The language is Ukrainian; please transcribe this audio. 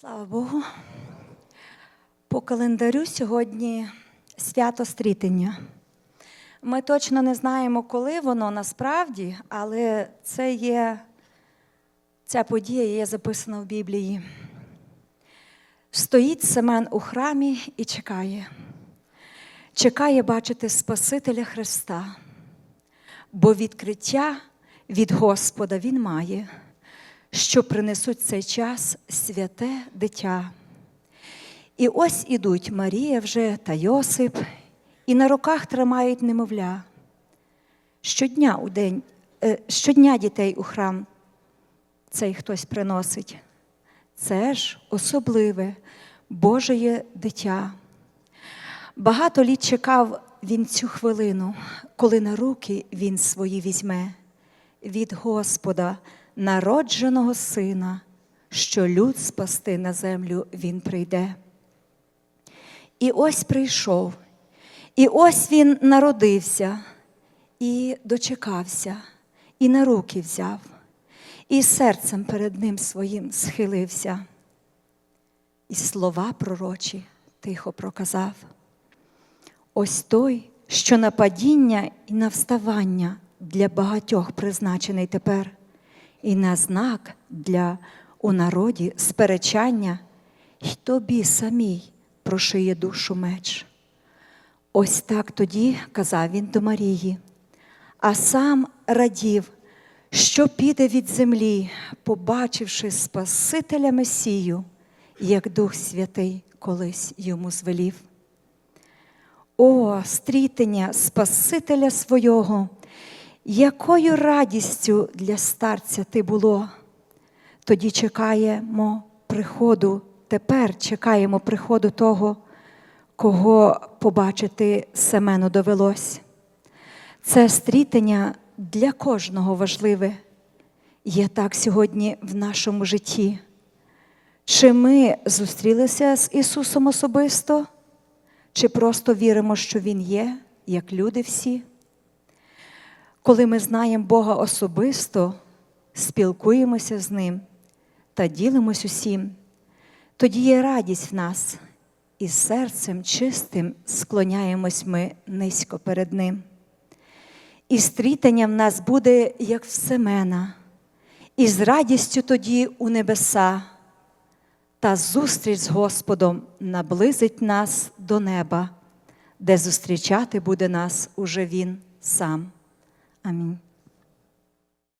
Слава Богу. По календарю сьогодні свято стрітення. Ми точно не знаємо, коли воно насправді, але це є, ця подія є записана в Біблії. Стоїть Семен у храмі і чекає. Чекає бачити Спасителя Христа, бо відкриття від Господа Він має, що принесуть цей час святе дитя. І ось ідуть Марія вже та Йосип, і на руках тримають немовля. Щодня, у день, е, щодня дітей у храм цей хтось приносить. Це ж особливе Божеє дитя. Багато літ чекав він цю хвилину, коли на руки він свої візьме від Господа, народженого сина, що люд спасти на землю він прийде. І ось прийшов, і ось він народився, і дочекався, і на руки взяв, і серцем перед ним своїм схилився, і слова пророчі тихо проказав. Ось той, що на падіння і на вставання для багатьох призначений тепер, і на знак для у народі сперечання, й тобі самій прошиє душу меч. Ось так тоді казав він до Марії, а сам радів, що піде від землі, побачивши Спасителя Месію, як Дух Святий колись йому звелів. О, стрітення Спасителя свого, якою радістю для старця ти було. Тоді чекаємо приходу, тепер чекаємо приходу того, кого побачити Семену довелось. Це стрітення для кожного важливе є так сьогодні в нашому житті. Чи ми зустрілися з Ісусом особисто? Чи просто віримо, що Він є, як люди всі? Коли ми знаємо Бога особисто, спілкуємося з Ним та ділимось усім, тоді є радість в нас, і серцем чистим склоняємось ми низько перед Ним. І стрітання в нас буде, як в Семена, і з радістю тоді у небеса та зустріч з Господом наблизить нас до неба, де зустрічати буде нас уже Він сам. Амінь.